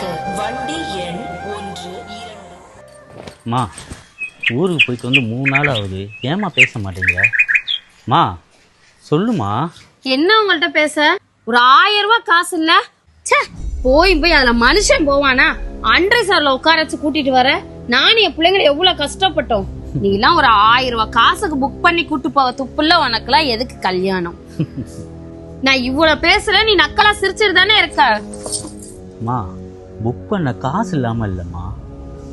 உங்களுக்கு மா ஊருக்கு போயிட்டு வந்து மூணு நாள் ஆகுது. ஏமா பேச மாட்டேங்கிற மா சொல்லுமா. என்ன உங்கள்ட்ட பேச? ஒரு ஆயிரம் ரூபாய் காசு இல்ல? ச்சே, போய் போய் அதுல மனுஷன் போவானா? அன்றை சார்ல உட்கார வச்சு கூட்டிட்டு வர. நானும் என் பிள்ளைங்களை எவ்வளவு கஷ்டப்பட்டோம். நீ எல்லாம் ஒரு ஆயிரம் ரூபாய் காசுக்கு புக் பண்ணி கூட்டு போவ துப்புல உனக்கெல்லாம் எதுக்கு கல்யாணம்? நான் இவ்வளவு பேசுறேன் நீ நக்கலா சிரிச்சிட்டு தானே இருக்க? மா புக் பண்ண காசு இல்லாமல் இல்லைம்மா.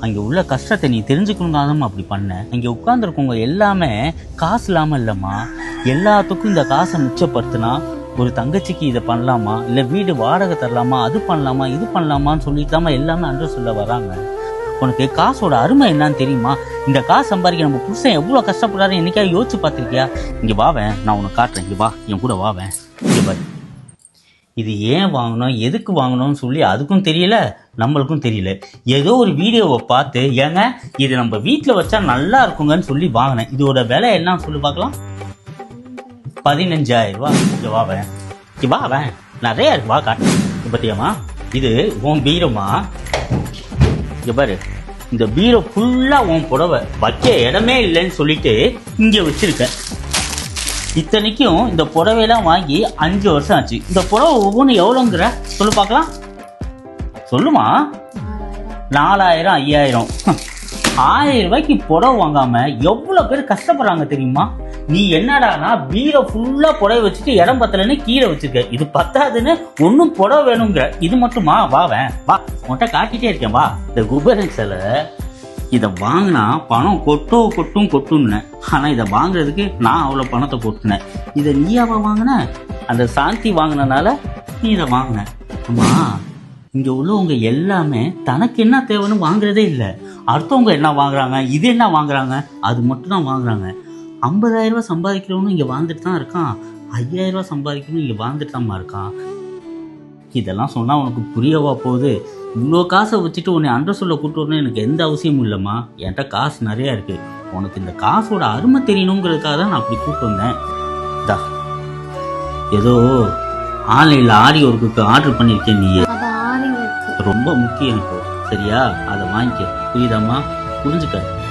அங்கே உள்ள கஷ்டத்தை நீ தெரிஞ்சுக்கணும் அப்படி பண்ண. இங்கே உட்காந்துருக்கவங்க எல்லாமே காசு இல்லாமல் இல்லைம்மா. எல்லாத்துக்கும் இந்த காசை மிச்சப்படுத்தினா ஒரு தங்கச்சிக்கு இதை பண்ணலாமா? இல்லை வீடு வாடகை தரலாமா? அது பண்ணலாமா? இது பண்ணலாமான்னு சொல்லிட்டாமா எல்லாமே அன்று சொல்ல வராங்க. உனக்கு காசோட அருமை என்னன்னு தெரியுமா? இந்த காசு சம்பாதிக்க நம்ம புருஷன் எவ்வளோ கஷ்டப்படுறாரு என்னைக்கா யோசிச்சு பார்த்துருக்கியா? இங்கே வாவேன் நான் உனக்கு காட்டுறேன். இங்கே வா என் கூட வாவேன் இங்கே பாரு. இது ஏன் வாங்கினோம்? எதுக்கு வாங்கணும்னு சொல்லி அதுக்கும் தெரியல நம்மளுக்கும் தெரியல. ஏதோ ஒரு வீடியோவை பார்த்து ஏங்க இது நம்ம வீட்டில் வச்சா நல்லா இருக்குங்கன்னு சொல்லி வாங்கினேன். இதோட விலை என்ன சொல்லி பார்க்கலாம். பதினஞ்சாயிரம் ரூபா இங்கே வாவேன் இங்கே வாவேன் நிறைய இருக்கு. வா காட்டு. பார்த்தியாமா இது உன் பீரோமா இங்கே பாரு. இந்த பீரோ ஃபுல்லா உன் புடவை. வைக்க இடமே இல்லைன்னு சொல்லிட்டு இங்க வச்சிருக்கேன். இத்தனைக்கும் இந்த புடவையெல்லாம் வாங்கி அஞ்சு வருஷம் ஆச்சு. இந்த புடவை ஒவ்வொன்றும் எவ்வளோங்கிற? சொல்லு பார்க்கலாம். சொல்லுமா? நாலாயிரம் ஐயாயிரம். ஆயிரம் ரூபாய்க்கு புடவை வாங்காம எவ்வளவு பேர் கஷ்டப்படுறாங்க தெரியுமா? நீ என்னடானா பீரோ ஃபுல்லா புடவை வச்சுட்டு இடம் பத்தலன்னு கீழே வச்சிருக்க. இது பத்தாதுன்னு ஒன்றும் புடவை வேணுங்கிற. இது மட்டுமா? வாவேன் வா. உன்கிட்ட காட்டிட்டே இருக்கேன். வா. இந்த குபேரன் சிலை இதை வாங்கினா பணம் கொட்டோ கொட்டும் கொட்டும்னு. ஆனா இதை வாங்குறதுக்கு நான் அவ்வளோ பணத்தை கொட்டினேன். இதை நீயாவா வாங்கின? அந்த சாந்தி வாங்கினனால நீ இதை வாங்கின. அம்மா இங்க உள்ளவங்க எல்லாமே தனக்கு என்ன தேவைன்னு வாங்குறதே இல்லை. அடுத்தவங்க என்ன வாங்குறாங்க? இது என்ன வாங்குறாங்க? அது மட்டும் தான் வாங்குறாங்க. ஐம்பதாயிரம் ரூபாய் சம்பாதிக்கிறவனும் இங்கே வாழ்ந்துட்டு தான் இருக்கான். ஐயாயிரம் ரூபாய் சம்பாதிக்கிறவனும் இங்கே வாழ்ந்துட்டு தான் இருக்கான். இதெல்லாம் சொன்னா உனக்கு புரியவா போகுது? இவ்வளோ காசை வச்சுட்டு உன்னை அன்ற சொல்ல கூட்டு வரணும் எனக்கு எந்த அவசியமும் இல்லைம்மா. என்கிட்ட காசு நிறைய இருக்கு. உனக்கு இந்த காசோட அருமை தெரியணுங்கிறதுக்காக தான் நான் அப்படி கூப்பிட்டு வந்தேன். தா. ஏதோ ஆன்லைனில் ஆரி ஒர்க்குக்கு ஆர்டர் பண்ணியிருக்கேன் நீ ரொம்ப முக்கியம் இப்போ. சரியா? அதை வாங்கிக்க. புரியுதாம்மா? புரிஞ்சுக்க.